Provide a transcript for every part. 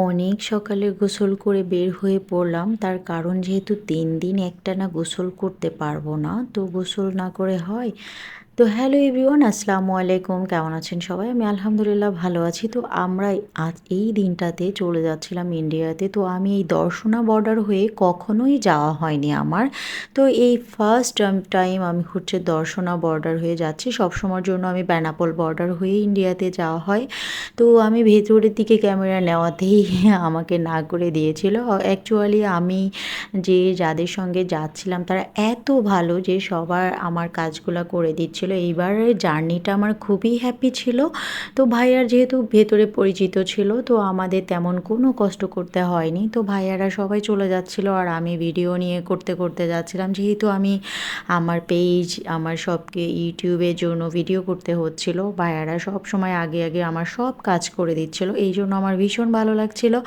অনেক সকালে গোসল করে বের হয়ে পড়লাম। তার কারণ যেহেতু তিন দিন একটানা গোসল করতে পারব না, তো গোসল না করে হয় তো হ্যালো এভরিওয়ান, আসসালামু আলাইকুম। কেমন আছেন সবাই? আমি আলহামদুলিল্লাহ ভালো আছি। তো আমরা আজ এই দিনটাতে চলে যাচ্ছিলাম ইন্ডিয়াতে। তো আমি এই দর্শনা বর্ডার হয়ে কখনোই যাওয়া হয়নি আমার। তো এই ফার্স্ট টাইম আমি হচ্ছে দর্শনা বর্ডার হয়ে যাচ্ছি। সবসময়ের জন্য আমি বেনাপোল বর্ডার হয়ে ইন্ডিয়াতে যাওয়া হয়। তো আমি ভেতরের দিকে ক্যামেরা নেওয়াতেই আমাকে না করে দিয়েছিল। অ্যাকচুয়ালি আমি যে যাদের সঙ্গে যাচ্ছিলাম, তারা এত ভালো যে সবার আমার কাজগুলো করে দিচ্ছিল এইবারের জার্নিটা আমার খুবই হ্যাপি ছিল। তো ভাইয়ার যেহেতু ভেতরে পরিচিত ছিল, তো আমাদের তেমন কোনো কষ্ট করতে হয়নি। তো ভাইয়ারা সবাই চলে যাচ্ছিল আর আমি ভিডিও নিয়ে করতে করতে যাচ্ছিলাম। যেহেতু আমি আমার পেজ আমার সবকে ইউটিউবের জন্য ভিডিও করতে হচ্ছিল, ভাইয়ারা সব সময় আগে আগে আমার সব কাজ করে দিচ্ছিল। এই জন্য আমার ভীষণ ভালো লাগছিল।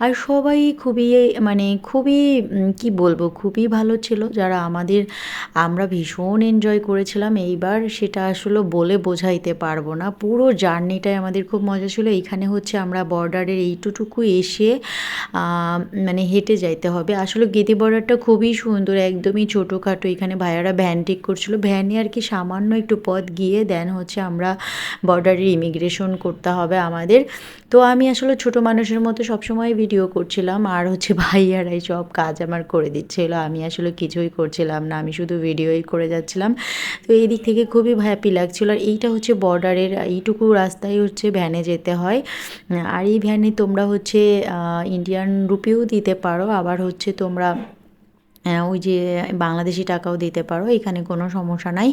আর সবাই খুবই মানে খুবই কি বলব, খুবই ভালো ছিল। যারা আমাদের, আমরা ভীষণ এনজয় করেছিলাম। এইবার সেটা আসলে বলে বোঝাইতে পারব না। পুরো জার্নিটাই আমাদের খুব মজা ছিল। এইখানে হচ্ছে আমরা বর্ডারের এইটুকু এসে মানে হেঁটে যাইতে হবে। আসলে গেদি বর্ডারটা খুবই সুন্দর, একদমই ছোটোখাটো। এখানে ভাইয়ারা ভ্যান ঠিক করছিল। ভ্যানে আর কি সামান্য একটু পথ গিয়ে দেন হচ্ছে আমরা বর্ডারের ইমিগ্রেশন করতে হবে আমাদের। তো আমি আসলে ছোট মানুষের মতো সবসময় ভিডিও করছিলাম। আর হচ্ছে ভাইয়ারাই সব কাজ আমার করে দিচ্ছিল। আমি আসলে কিছুই করছিলাম না। আমি শুধু ভিডিওই করে যাচ্ছিলাম। তো এই দিক থেকে খুবই হ্যাপি লাগছিল। আর এইটা হচ্ছে বর্ডারের এইটুকু রাস্তায় হচ্ছে ভ্যানে যেতে হয়। আর এই ভ্যানে তোমরা হচ্ছে ইন্ডিয়ান রুপিও দিতে পারো। আবার হচ্ছে তোমরা ওই যে বাংলাদেশি টাকাও দিতে পারো, এখানে কোনো সমস্যা নাই।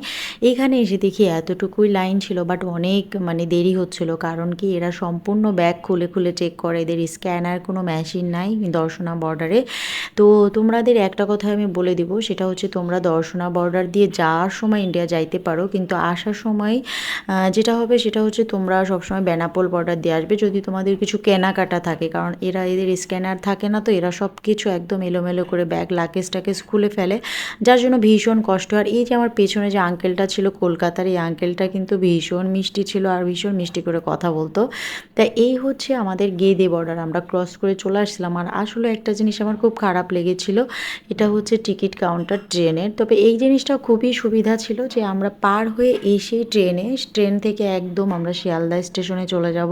এখানে এসে দেখি এতটুকুই লাইন ছিল বাট অনেক মানে দেরি হচ্ছিল, কারণ কি এরা সম্পূর্ণ ব্যাগ খুলে খুলে চেক করে, এদের স্ক্যানার কোনো মেশিন নাই দর্শনা বর্ডারে তো তোমাদের একটা কথা আমি বলে দিব, সেটা হচ্ছে তোমরা দর্শনা বর্ডার দিয়ে যাওয়ার সময় ইন্ডিয়া যাইতে পারো, কিন্তু আসার সময় যেটা হবে সেটা হচ্ছে তোমরা সবসময় বেনাপোল বর্ডার দিয়ে আসবে, যদি তোমাদের কিছু কেনাকাটা থাকে, কারণ এরা এদের স্ক্যানার থাকে না, তো এরা সব কিছু একদম এলোমেলো করে ব্যাগ লাগেজটা প্যাকেজ খুলে ফেলে। যার জন্য ভীষণ কষ্ট। আর এই যে আমার পেছনে যে আঙ্কেলটা ছিল কলকাতার, এই আঙ্কেলটা কিন্তু ভীষণ মিষ্টি ছিল আর ভীষণ মিষ্টি করে কথা বলতো। তা এই হচ্ছে আমাদের গেদে বর্ডার আমরা ক্রস করে চলে আসছিলাম আর আসলে একটা জিনিস আমার খুব খারাপ লেগেছিল, এটা হচ্ছে টিকিট কাউন্টার ট্রেনের। তবে এই জিনিসটা খুবই সুবিধা ছিল যে আমরা পার হয়ে এসে ট্রেনে, ট্রেন থেকে একদম আমরা শিয়ালদা স্টেশনে চলে যাব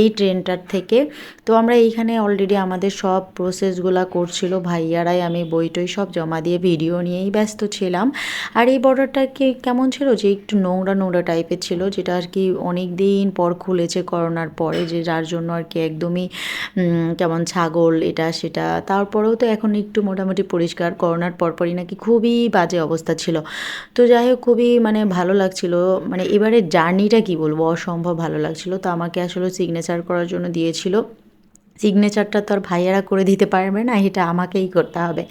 এই ট্রেনটার থেকে। তো আমরা এইখানে অলরেডি আমাদের সব প্রসেসগুলো করছিল, ভাইয়ারাই আমি, বইটই সব সব জমা দিয়ে ভিডিও নিয়েই ব্যস্ত ছিলাম। আর এই বর্ডারটা কি কেমন ছিল? যে একটু নোংরা নোংরা টাইপের ছিল, যেটা আর কি অনেক দিন পর খুলেছে করোনার পরে, যে যার জন্য আর কি একদমই কেমন ছাগল এটা, সেটা। তারপরেও তো এখন একটু মোটামুটি পরিষ্কার। করোনার পরপরই নাকি খুবই বাজে অবস্থা ছিল। তো যাই হোক, খুবই মানে ভালো লাগছিল। মানে এবারে জার্নিটা কি বলব? অসম্ভব ভালো লাগছিল। তো আমাকে আসলে সিগনেচার করার জন্য দিয়েছিল। সিগনেচারটা তো আর ভাইয়ারা করে দিতে পারবে না, এটা আমাকেই করতে হবে।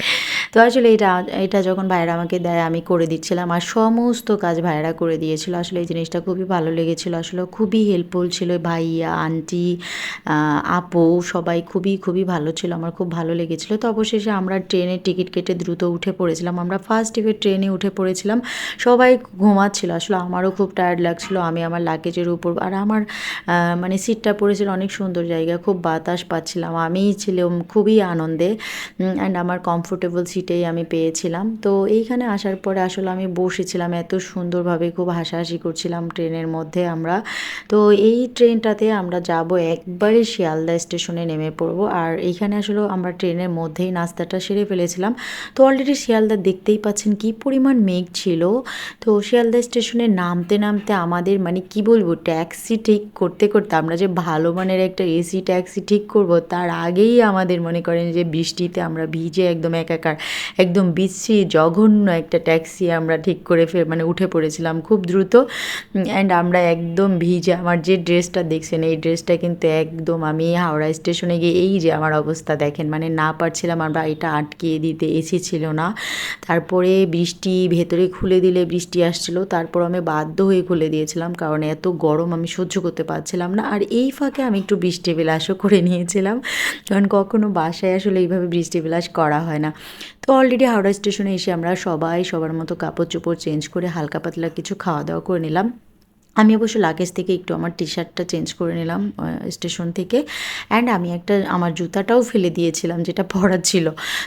তো আসলে এটা এটা যখন ভাইরা আমাকে দেয়, আমি করে দিচ্ছিলাম। আর সমস্ত কাজ ভাইরা করে দিয়েছিল। আসলে এই জিনিসটা খুবই ভালো লেগেছিল। আসলে খুবই হেল্পফুল ছিল। ভাইয়া আন্টি আপু সবাই খুবই খুবই ভালো ছিল। আমার খুব ভালো লেগেছিলো। তো অবশেষে আমরা ট্রেনের টিকিট কেটে দ্রুত উঠে পড়েছিলাম। আমরা ফার্স্ট এবার ট্রেনে উঠে পড়েছিলাম। সবাই ঘুমাচ্ছিল। আসলে আমারও খুব টায়ার্ড লাগছিল। আমি আমার লাগেজের উপর আর আমার মানে সিটটা পড়েছিল অনেক সুন্দর জায়গা। খুব বাতাস পাচ্ছিলাম। আমিই ছিলাম খুবই আনন্দে। অ্যান্ড আমার কমফোর্টেবল সিট সিটেই আমি পেয়েছিলাম। তো এইখানে আসার পরে আসলে আমি বসেছিলাম, এত সুন্দরভাবে খুব হাসাহাসি করছিলাম ট্রেনের মধ্যে আমরা। তো এই ট্রেনটাতে আমরা যাব একবারে শিয়ালদা স্টেশনে নেমে পড়ব। আর এইখানে আসলে আমরা ট্রেনের মধ্যেই নাস্তাটা সেরে ফেলেছিলাম। তো অলরেডি শিয়ালদা দেখতেই পাচ্ছেন কি পরিমাণ মেঘ ছিল। তো শিয়ালদা স্টেশনে নামতে নামতে আমাদের মানে কি বলব, ট্যাক্সি ঠিক করতে করতে আমরা যে ভালো মানের একটা এসি ট্যাক্সি ঠিক করব, তার আগেই আমাদের মনে করেন যে বৃষ্টিতে আমরা ভিজে একদম একাকার। একদম বিশ্রী জঘন্য একটা ট্যাক্সি আমরা ঠিক করে ফের মানে উঠে পড়েছিলাম খুব দ্রুত। অ্যান্ড আমরা একদম ভিজে, আমার যে ড্রেসটা দেখছেন, এই ড্রেসটা কিন্তু একদম আমি হাওড়া স্টেশনে গিয়ে, এই যে আমার অবস্থা দেখেন মানে না পারছিলাম আমরা এটা আটকিয়ে দিতে এসি ছিল না। তারপরে বৃষ্টি ভেতরে খুলে দিলে বৃষ্টি আসছিল, তারপর আমি বাধ্য হয়ে খুলে দিয়েছিলাম, কারণ এত গরম আমি সহ্য করতে পারছিলাম না। আর এই ফাঁকে আমি একটু বৃষ্টি বিলাসও করে নিয়েছিলাম, কারণ কখনো বাসায় আসলে এইভাবে বৃষ্টি বিলাস করা হয় না। তো অলরেডি হাওড়া স্টেশনে এসে আমরা সবাই সবার মতো কাপড় চোপড় চেঞ্জ করে হালকা পাতলা কিছু খাওয়া দাওয়া করে নিলাম। আমি অবশ্য লাগেজ থেকে একটু আমার টি শার্টটা চেঞ্জ করে নিলাম স্টেশন থেকে। অ্যান্ড আমি একটা, আমার জুতাটাও ফেলে দিয়েছিলাম, যেটা পরার ছিল।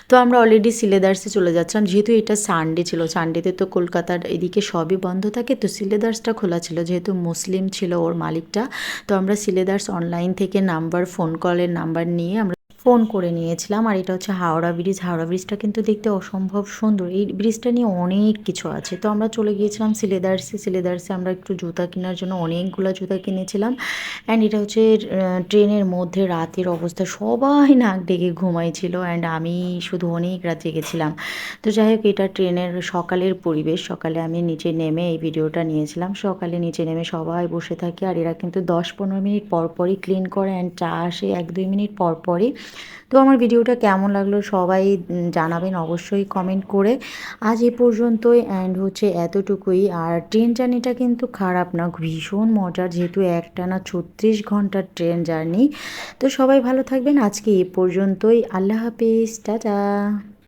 তো আমরা অলরেডি সিলেদার্সে চলে যাচ্ছিলাম, যেহেতু এটা সানডে ছিল। সানডেতে তো কলকাতার এদিকে সবই বন্ধ থাকে, তো সিলেদার্সটা খোলা ছিল, যেহেতু মুসলিম ছিল ওর মালিকটা। তো আমরা সিলেদার্স অনলাইন থেকে নাম্বার ফোন কলের নাম্বার নিয়ে আমরা ফোন করে নিয়েছিলাম। আর এটা হচ্ছে হাওড়া ব্রিজ। হাওড়া ব্রিজটা কিন্তু দেখতে অসম্ভব সুন্দর। এই ব্রিজটা নিয়ে অনেক কিছু আছে। তো আমরা চলে গিয়েছিলাম সিলেদার্সে। সিলেদার্সে আমরা একটু জুতা কেনার জন্য অনেকগুলো জুতা কিনেছিলাম। অ্যান্ড এটা হচ্ছে ট্রেনের মধ্যে রাতের অবস্থা। সবাই নাক ডেকে ঘুমাইছিল। অ্যান্ড আমি শুধু অনেক রাত জেগেছিলাম। তো যাই হোক, এটা ট্রেনের সকালের পরিবেশ। সকালে আমি নিচে নেমে এই ভিডিওটা নিয়েছিলাম। সকালে নিচে নেমে সবাই বসে থাকে। আর এরা কিন্তু দশ পনেরো মিনিট পর পরই ক্লিন করে। অ্যান্ড চা আসে এক দুই মিনিট পর পরই। তো আমার ভিডিওটা কেমন লাগল সবাই জানাবেন অবশ্যই কমেন্ট করে। আজ এ পর্যন্তই অ্যান্ড হচ্ছে এতটুকুই। আর ট্রেন জার্নিটা কিন্তু খারাপ না, ভীষণ মজার যেহেতু একটানা ছত্রিশ ঘণ্টার ট্রেন জার্নি তো সবাই ভালো থাকবেন, আজকে এ পর্যন্তই। আল্লাহ হাফিজ, টাটা।